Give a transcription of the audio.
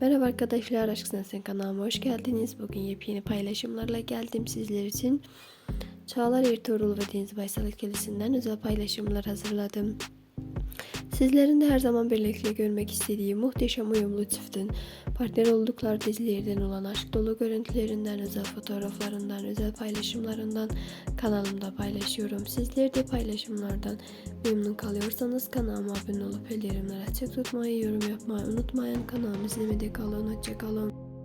Merhaba arkadaşlar, Aşk Sensin kanalıma hoş geldiniz. Bugün yepyeni paylaşımlarla geldim sizler için. Çağlar Ertuğrul ve Deniz Baysal ikilisinden özel paylaşımlar hazırladım. Sizlerin de her zaman birlikte görmek istediği muhteşem uyumlu çiftin partner oldukları dizilerden olan aşk dolu görüntülerinden, özel fotoğraflarından, özel paylaşımlarından kanalımda paylaşıyorum. Sizler de paylaşımlardan memnun kalıyorsanız kanalıma abone olup bildirimleri açık tutmayı, yorum yapmayı unutmayın. Kanalımı izlemede kalın, hoşçakalın.